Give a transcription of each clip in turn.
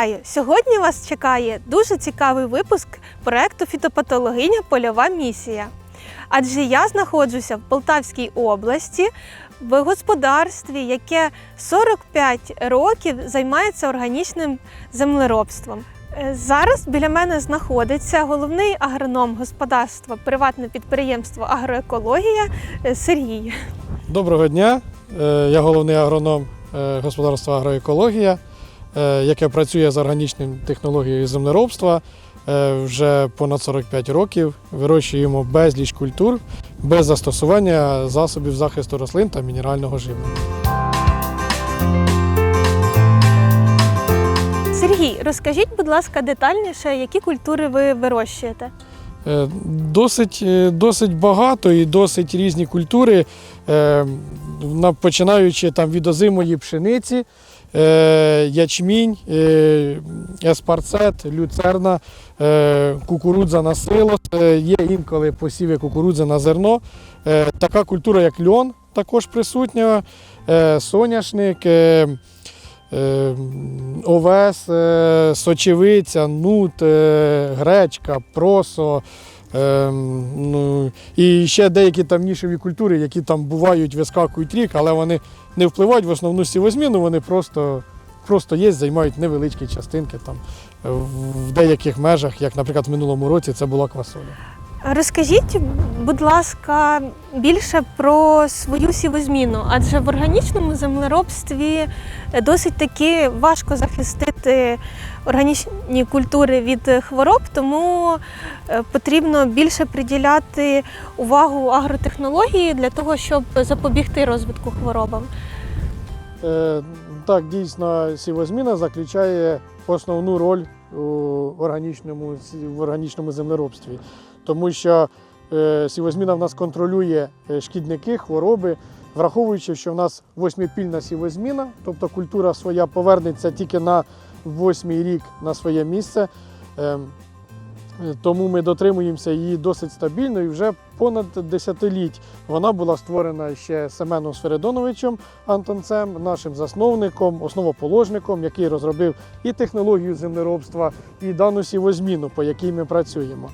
Вітаю! Сьогодні вас чекає дуже цікавий випуск проекту Фітопатологиня Польова місія. Адже я знаходжуся в Полтавській області в господарстві, яке 45 років займається органічним землеробством. Е, Зараз біля мене знаходиться головний агроном господарства, приватне підприємство Агроекологія е, Сергій. Доброго дня. Е, Я головний агроном господарства агроекологія, яке працює з органічним технологією землеробства е, вже понад 45 років. Вирощуємо безліч культур без застосування засобів захисту рослин та мінерального живлення. Сергій, розкажіть, будь ласка, детальніше, які культури ви вирощуєте? Е, Досить, е, досить багато і досить різні культури, е, починаючи там від озимої пшениці, е, ячмінь, е, еспарцет, люцерна, е, кукурудза на силос, е, є інколи посіви кукурудзи на зерно. Е, Така культура, як льон, також присутня, е, соняшник. е, е, Овес, е, сочевиця, нут, е, гречка, просо. Е, Ну, і ще деякі там нішеві культури, які там бувають, вискакують рік, але вони не впливають в основну сівозміну, вони просто, просто є, займають невеличкі частинки там, е, в деяких межах, як, наприклад, в минулому році це була квасоля. Розкажіть, будь ласка, більше про свою сівозміну, адже в органічному землеробстві досить таки важко захистити органічні культури від хвороб, тому е, потрібно більше приділяти увагу агротехнології для того, щоб запобігти розвитку хворобам. Е, Так, дійсно, сівозміна заключає основну роль у органічному, в органічному землеробстві, тому що е, сівозміна в нас контролює е, шкідники, хвороби, враховуючи, що в нас восьмипільна сівозміна, тобто культура своя повернеться тільки на восьмий рік на своє місце. Е, е, Тому ми дотримуємося її досить стабільно і вже понад десятиліть вона була створена ще Семеном Сферидоновичем Антонцем, нашим засновником, основоположником, який розробив і технологію землеробства, і дану сівозміну, по якій ми працюємо.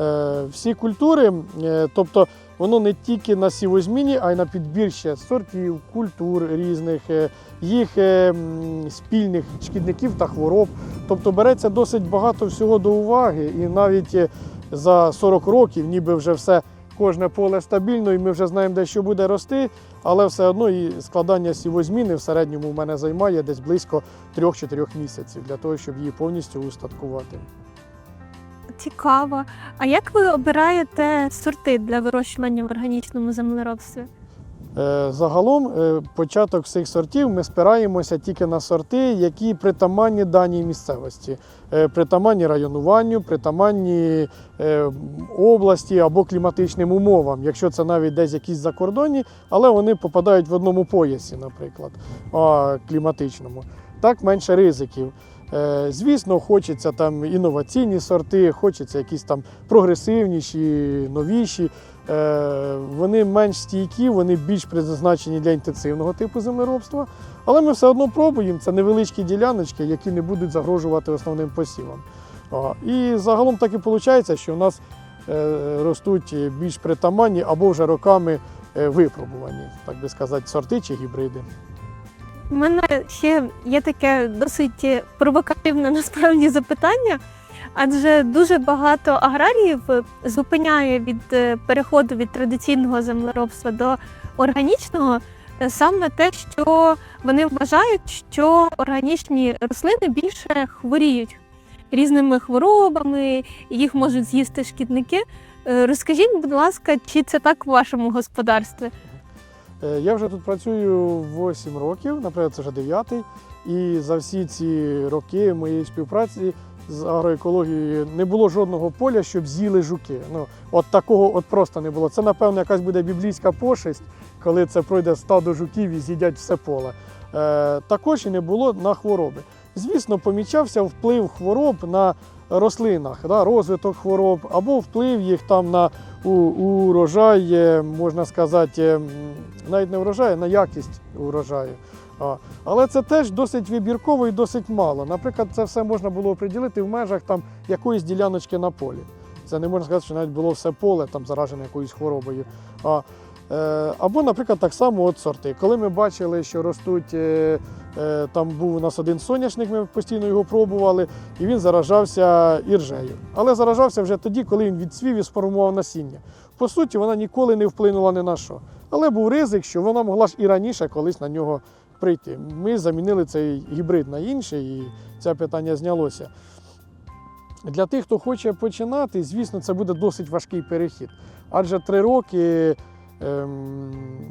Е, Всі культури, е, тобто воно не тільки на сівозміні, а й на підбір сортів, культур різних, е, їх спільних шкідників та хвороб. Тобто береться досить багато всього до уваги, і навіть за 40 років, ніби вже все кожне поле стабільно, і ми вже знаємо, де що буде рости, але все одно і складання сівозміни в середньому в мене займає десь близько 3-4 місяців для того, щоб її повністю устаткувати. Цікаво. А як ви обираєте сорти для вирощування в органічному землеробстві? Е, Загалом е, початок всіх сортів ми спираємося тільки на сорти, які притаманні даній місцевості, е, притаманні районуванню, притаманні області або кліматичним умовам, якщо це навіть десь якісь закордонні, але вони попадають в одному поясі, наприклад, кліматичному. Так менше ризиків. Е, Звісно, хочеться там інноваційні сорти, хочеться якісь там прогресивніші, новіші. Е, Вони менш стійкі, вони більш призначені для інтенсивного типу землеробства. Але ми все одно пробуємо. Це невеличкі діляночки, які не будуть загрожувати основним посівам. І загалом так і виходить, що у нас е, ростуть більш притаманні або вже роками випробувані, так би сказати, сорти чи гібриди. У мене ще є таке досить провокативне насправді запитання, адже дуже багато аграріїв зупиняє від е, переходу від традиційного землеробства до органічного е, саме те, що вони вважають, що органічні рослини більше хворіють різними хворобами, їх можуть з'їсти шкідники. Е, Розкажіть, будь ласка, чи це так в вашому господарстві? Е, Я вже тут працюю 8 років, наприклад, це вже 9 І за всі ці роки моєї співпраці з агроекологією не було жодного поля, щоб з'їли жуки. Ну, от такого от просто не було. Це, напевно, якась буде біблійська пошесть, коли це пройде стадо жуків і з'їдять все поле. Е, також і не було на хвороби. Звісно, помічався вплив хвороб на рослинах, да, розвиток хвороб, або вплив їх там на урожай, е, можна сказати, навіть не урожай, а на якість урожаю. Але це теж досить вибірково і досить мало. Наприклад, це все можна було оприділити в межах там, якоїсь діляночки на полі. Це не можна сказати, що навіть було все поле там заражене якоюсь хворобою. А, або, наприклад, так само от сорти. Коли ми бачили, що ростуть, е, е, там був у нас один соняшник, ми постійно його пробували, і він заражався іржею. Але заражався вже тоді, коли він відцвів і сформував насіння. По суті, вона ніколи не вплинула ні на що. Але був ризик, що вона могла ж і раніше колись на нього прийти. Ми замінили цей гібрид на інший, і це питання знялося. Для тих, хто хоче починати, звісно, це буде досить важкий перехід. Адже три роки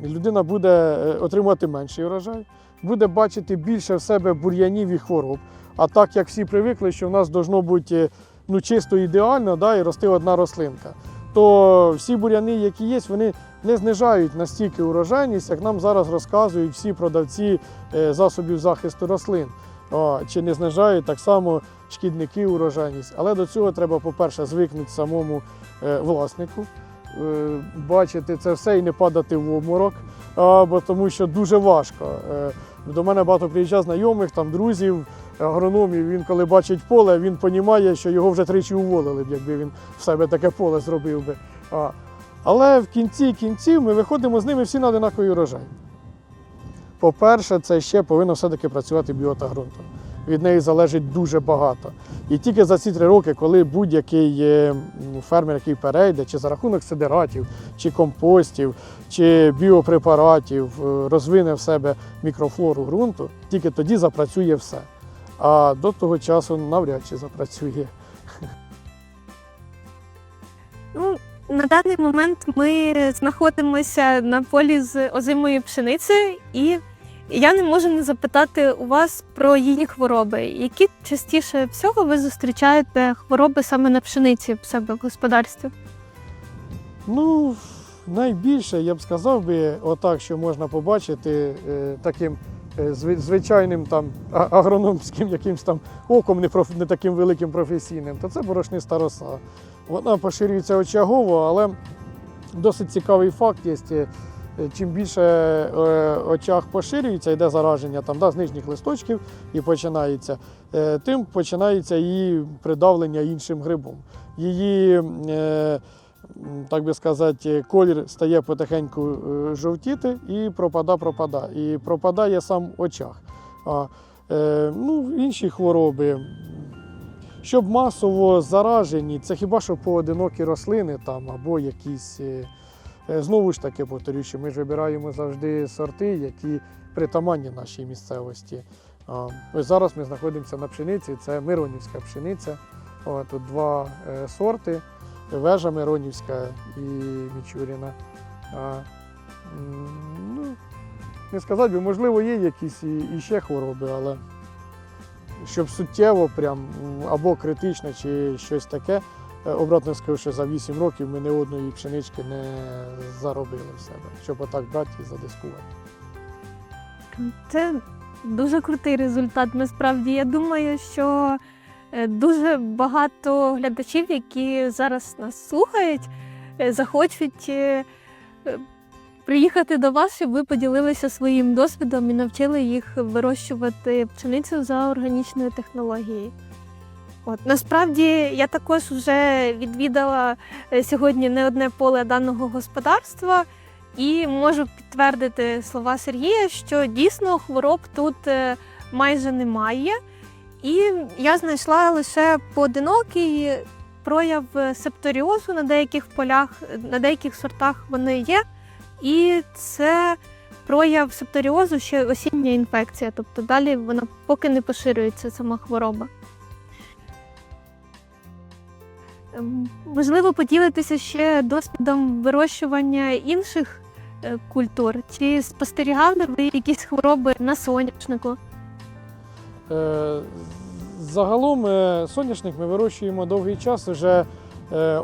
людина буде е, отримувати менший урожай, буде бачити більше в себе бур'янів і хвороб. А так як всі привикли, що в нас должно бути ну, чисто ідеально да, і рости одна рослинка, то всі бур'яни, які є, вони не знижають настільки урожайність, як нам зараз розказують всі продавці е, засобів захисту рослин. Чи не знижають так само шкідники урожайність. Але до цього треба, по-перше, звикнути самому е, власнику, бачити це все і не падати в обморок, бо тому що дуже важко. Е, До мене багато приїжджає знайомих, там, друзів, агрономів. Він коли бачить поле, він розуміє, що його вже тричі уволили б, якби він в себе таке поле зробив би. Але в кінці кінців ми виходимо з ними всі на одинаковий урожай. По-перше, це ще повинно все-таки працювати біота ґрунту. Від неї залежить дуже багато. І тільки за ці три роки, коли будь-який е, фермер, який перейде, чи за рахунок сидератів, чи компостів, чи біопрепаратів, е, розвине в себе мікрофлору ґрунту, тільки тоді запрацює все. А до того часу навряд чи запрацює. Ну, на даний момент ми знаходимося на полі з озимою пшеницею, і я не можу не запитати у вас про її хвороби. Які частіше всього ви зустрічаєте хвороби саме на пшениці в себе в господарстві? Ну, найбільше я б сказав би, отак, що можна побачити е, таким е, звичайним там агрономським якимсь там оком, не, проф- не таким великим професійним, то це борошниста роса. Вона поширюється очагово, але досить цікавий факт є. Чим більше е, очаг поширюється, йде зараження там, да, з нижніх листочків і починається, е, тим починається її придавлення іншим грибом. Її е, так би сказати, колір стає потихеньку жовтіти і пропада, пропада. І пропадає сам очаг. А, ну, інші хвороби. Щоб масово заражені, це хіба що поодинокі рослини там або якісь. Е, Знову ж таки повторюю, що ми ж вибираємо завжди сорти, які притаманні нашій місцевості. Ось зараз ми знаходимося на пшениці, це Миронівська пшениця. Тут два е, сорти вежа Миронівська і Мічуріна. Ну, не сказати би, можливо, є якісь і, і хвороби, але щоб суттєво прям, або критично, чи щось таке, обратно скажу, що за 8 років ми ні одної пшенички не заробили в себе, щоб отак брати і задискувати. Це дуже крутий результат. Насправді я думаю, що е, дуже багато глядачів, які зараз нас слухають, е, захочуть е, е, приїхати до вас, щоб ви поділилися своїм досвідом і навчили їх вирощувати пшеницю за органічною технологією. От насправді я також вже відвідала е, сьогодні не одне поле даного господарства. І можу підтвердити слова Сергія, що дійсно хвороб тут е, майже немає. І я знайшла лише поодинокий прояв септоріозу на деяких полях, на деяких сортах вони є. І це прояв септоріозу ще осіння інфекція, тобто далі вона поки не поширюється сама хвороба. Ем, Можливо, поділитися ще досвідом вирощування інших е, культур. Чи спостерігали ви якісь хвороби на соняшнику? Е, Загалом е, соняшник ми вирощуємо довгий час. Вже е,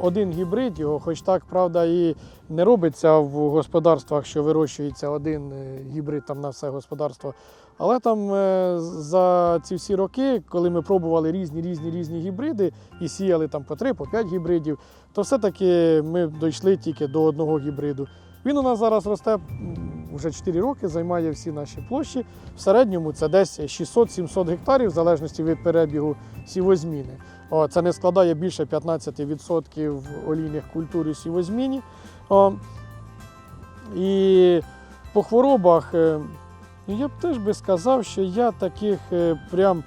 один гібрид його, хоч так, правда, і не робиться в господарствах, що вирощується один е, гібрид там на все господарство. Але там е, за ці всі роки, коли ми пробували різні різні різні гібриди і сіяли там по 3, по 5 гібридів, то все-таки ми дійшли тільки до одного гібриду. Він у нас зараз росте вже 4 роки займає всі наші площі. В середньому це десь 600-700 гектарів, в залежності від перебігу сівозміни. О, це не складає більше 15% олійних культур у сівозміні. О, і по хворобах, е, ну, я б теж би сказав, що я таких е, прям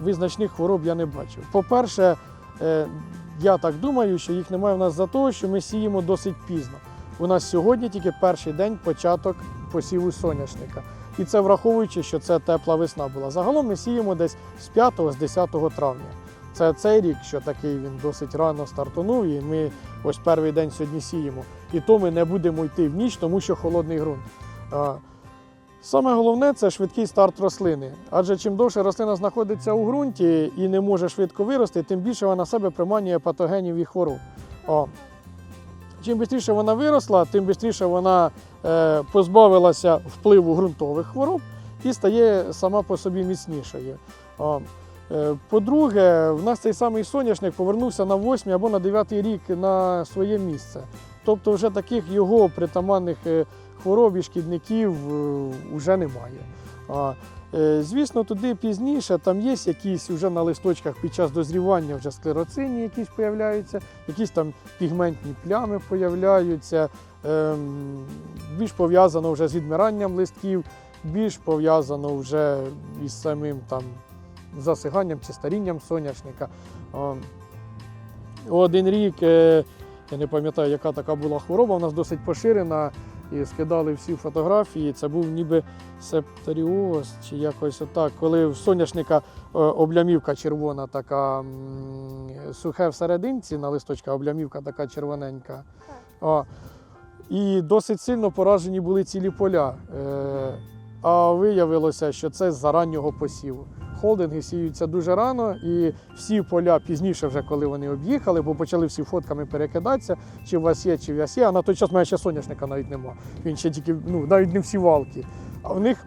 визначних хвороб я не бачив. По-перше, е, я так думаю, що їх немає в нас за того, що ми сіємо досить пізно. У нас сьогодні тільки перший день початок посіву соняшника. І це враховуючи, що це тепла весна була. Загалом ми сіємо десь з 5 з 10 травня. Це цей рік, що такий він досить рано стартанув, і ми ось перший день сьогодні сіємо. І то ми не будемо йти в ніч, тому що холодний ґрунт. Саме головне це швидкий старт рослини. Адже чим довше рослина знаходиться у ґрунті і не може швидко вирости, тим більше вона себе приманює патогенів і хвороб. Чим швидше вона виросла, тим швидше вона позбавилася впливу ґрунтових хвороб і стає сама по собі міцнішою. Е, По-друге, в нас цей самий соняшник повернувся на 8 або на 9 рік на своє місце. Тобто вже таких його притаманних е, хвороб і шкідників е, вже немає. Е, Звісно, туди пізніше там є якісь вже на листочках під час дозрівання вже склероцині якісь появляються, якісь там пігментні плями появляються, ем, більш пов'язано вже з відмиранням листків, більш пов'язано вже із самим там засиганням чи старінням соняшника. Один рік, е, я не пам'ятаю, яка така була хвороба, у нас досить поширена і скидали всі фотографії. Це був ніби септоріоз чи якось отак, коли в соняшника е, облямівка червона, така сухе всерединці, на листочка облямівка така червоненька. І досить сильно поражені були цілі поля. А виявилося, що це з-за раннього посіву. Холдинги сіються дуже рано, і всі поля пізніше, вже коли вони об'їхали, бо почали всі фотками перекидатися, чи у вас є, чи у вас є. А на той час мене ще соняшника навіть нема. Він ще тільки, ну, навіть не всі валки. А в них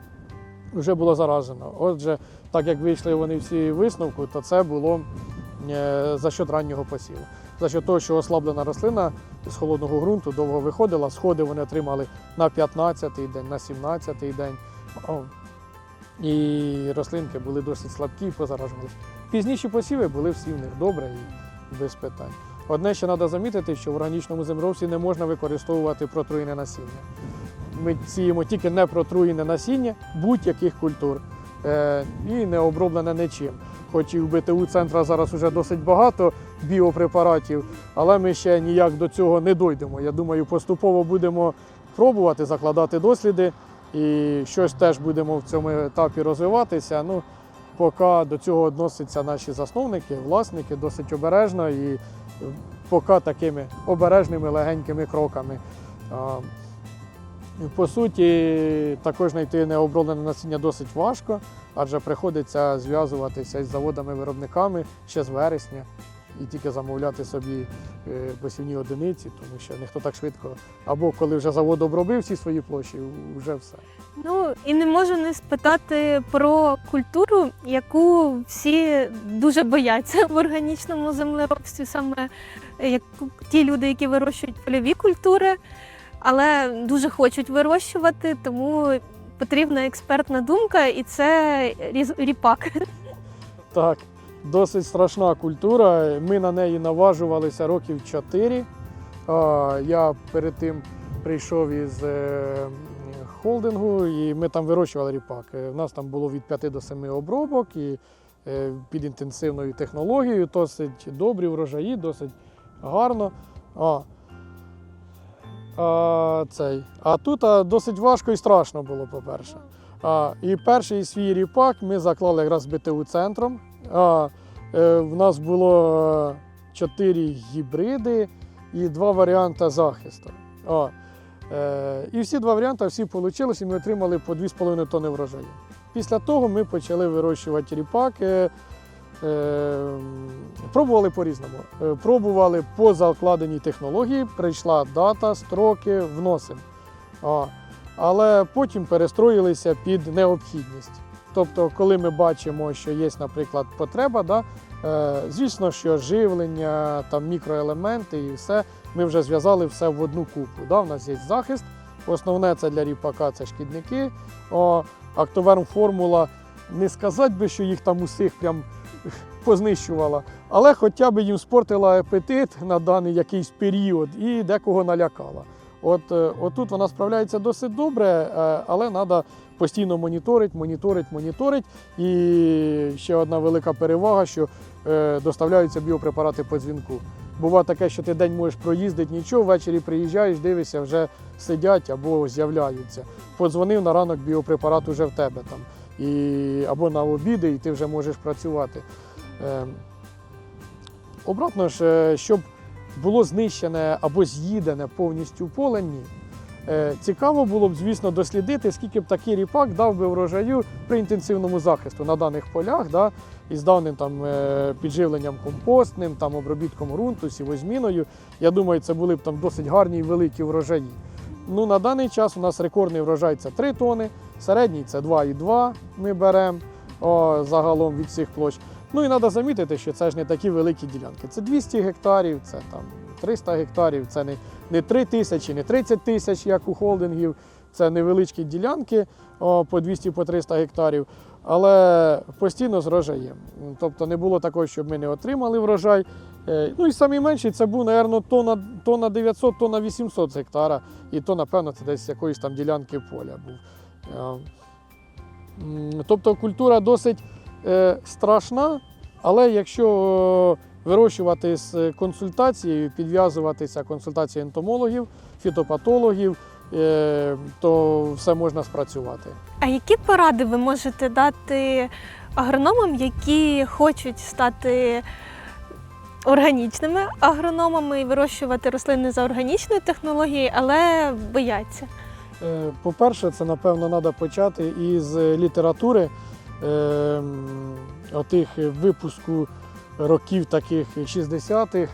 вже було заражено. Отже, так як вийшли вони всі висновку, то це було е, за счет раннього посіву. За счет того, що ослаблена рослина з холодного ґрунту довго виходила, сходи вони отримали на 15-й день, на 17-й день. І рослинки були досить слабкі і позаражувалися. Пізніші посіви були всі в них добре і без питань. Одне ще треба замітити, що в органічному землеробстві не можна використовувати протруєне насіння. Ми сіємо тільки непротруєне насіння будь-яких культур е, і не оброблене нічим. Хоч і в БТУ центра зараз вже досить багато біопрепаратів, але ми ще ніяк до цього не дійдемо. Я думаю, поступово будемо пробувати закладати досліди і щось теж будемо в цьому етапі розвиватися. Ну, поки до цього відносяться наші засновники, власники досить обережно і поки такими обережними легенькими кроками. По суті, також знайти необроблене насіння досить важко, адже приходиться зв'язуватися із заводами-виробниками ще з вересня і тільки замовляти собі е, посівні одиниці, тому що ніхто так швидко, або коли вже завод обробив всі свої площі, вже все. Ну і не можу не спитати про культуру, яку всі дуже бояться в органічному землеробстві, саме е, як ті люди, які вирощують польові культури, але дуже хочуть вирощувати, тому потрібна експертна думка, і це ріпак. Так, досить страшна культура. Ми на неї наважувалися років 4. Я перед тим прийшов із е, холдингу, і ми там вирощували ріпак. Е, У нас там було від 5 до 7 обробок і е, під інтенсивною технологією, досить добрі врожаї, досить гарно. А, а, цей. а тут а, досить важко і страшно було, по-перше. І перший свій ріпак ми заклали якраз БТУ центром. А, е, в нас було е, чотири гібриди і два варіанти захисту. А, е, і всі два варіанти всі вийшли, і ми отримали по 2,5 тонни врожаю. Після того ми почали вирощувати ріпак. Пробували по-різному. Пробували по закладеній технології, прийшла дата, строки, вносимо. Але потім перестроїлися під необхідність. Тобто, коли ми бачимо, що є, наприклад, потреба, да, е, звісно, що живлення, там, мікроелементи і все, ми вже зв'язали все в одну купу. Да. У нас є захист, Основне це для ріпака це шкідники. Актоверм формула. Не сказати би, що їх там усіх прям познищувала, але хоча б їм спортила апетит на даний якийсь період і декого налякала. От е, отут вона справляється досить добре, е, але треба постійно моніторити, моніторити, моніторити. І ще одна велика перевага, що е, доставляються біопрепарати по дзвінку. Буває таке, що ти день можеш проїздити, нічого, ввечері приїжджаєш, дивишся, вже сидять або з'являються. Подзвонив на ранок, біопрепарат уже в тебе там. І, або на обіди, і ти вже можеш працювати. Е, обратно ж, е, щоб було знищене або з'їдене повністю поле, ні. Е, Цікаво було б, звісно, дослідити, скільки б такий ріпак дав би врожаю при інтенсивному захисту на даних полях, да, із даним там, е, підживленням компостним, там, обробітком ґрунту, сівозміною. Я думаю, це були б там досить гарні і великі врожаї. Ну, на даний час у нас рекордний врожай це 3 тони, середній це 2,2 ми беремо загалом від всіх площ. Ну і треба замітити, що це ж не такі великі ділянки. Це 200 гектарів, це там 300 гектарів, це не, не 3 тисячі, не 30 тисяч, як у холдингів. Це невеличкі ділянки о, по 200 по 300 гектарів, але постійно з врожаєм. Тобто не було такого, щоб ми не отримали врожай. Е, Ну і самий менший це був, мабуть, тонна, тонна 900, тонна 800 з гектара. І то, напевно, це десь з якоїсь там ділянки поля був. Е, Тобто культура досить е, страшна, але якщо вирощувати з консультацією, підв'язуватися консультації ентомологів, фітопатологів, е, то все можна спрацювати. А які поради ви можете дати агрономам, які хочуть стати органічними агрономами і вирощувати рослини за органічною технологією, але бояться? Е, По-перше, це напевно треба почати із літератури е, отих випуску років таких 60-х,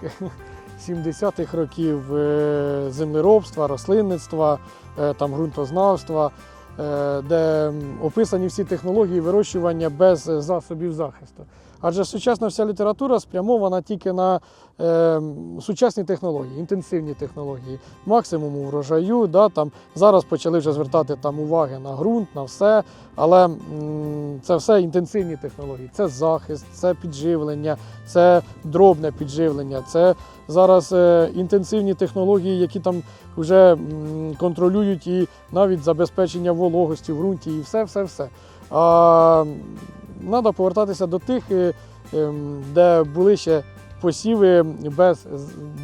70-х років е, землеробства, рослинництва, е, там ґрунтознавства, е, де описані всі технології вирощування без засобів захисту. Адже сучасна вся література спрямована тільки на е, сучасні технології, інтенсивні технології, максимум врожаю. Да, там, зараз почали вже звертати там уваги на ґрунт, на все, але це все інтенсивні технології. Це захист, це підживлення, це дробне підживлення, це зараз е, інтенсивні технології, які там вже контролюють і навіть забезпечення вологості в ґрунті, і все, все, все. А треба повертатися до тих, е, ем, де були ще посіви без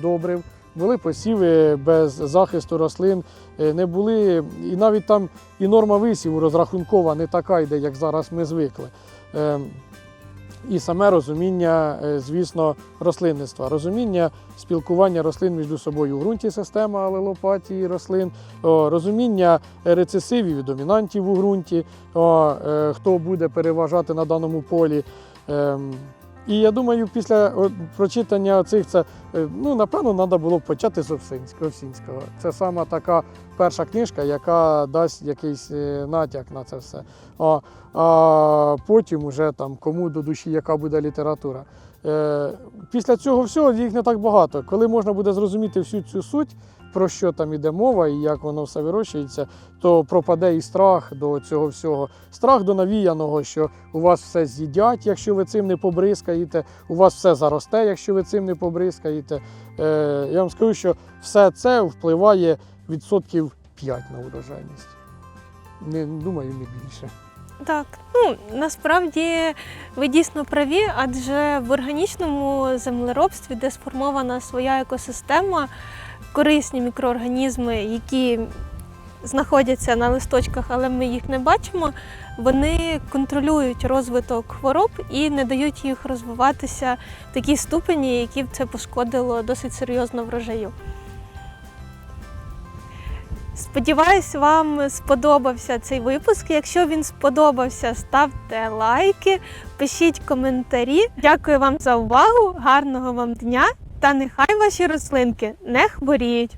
добрив, були посіви без захисту рослин, е, не були, і навіть там і норма висіву розрахункова не така йде, як зараз ми звикли. Ем, І саме розуміння, е, звісно, рослинництва, розуміння спілкування рослин між собою у ґрунті система алелопатії рослин, розуміння рецесивів і домінантів у ґрунті, е, хто буде переважати на даному полі. І я думаю, після прочитання цих це е, ну напевно треба було б почати з. Овсінського. Це сама така перша книжка, яка дасть якийсь е, натяк на це все. А, а потім уже там кому до душі, яка буде література. Е, Після цього всього їх не так багато. Коли можна буде зрозуміти всю цю суть, про що там іде мова і як воно все вирощується, то пропаде і страх до цього всього. Страх до навіяного, що у вас все з'їдять, якщо ви цим не побризкаєте, у вас все заросте, якщо ви цим не побризкаєте. Е, я вам скажу, що все це впливає відсотків 5 на урожайність. Не думаю, не більше. Так, ну насправді ви дійсно праві, адже в органічному землеробстві, де сформована своя екосистема, корисні мікроорганізми, які знаходяться на листочках, але ми їх не бачимо, вони контролюють розвиток хвороб і не дають їх розвиватися в такій ступені, які б це пошкодило досить серйозно врожаю. Сподіваюсь, вам сподобався цей випуск. Якщо він сподобався, ставте лайки, пишіть коментарі. Дякую вам за увагу, гарного вам дня та нехай ваші рослинки не хворіють.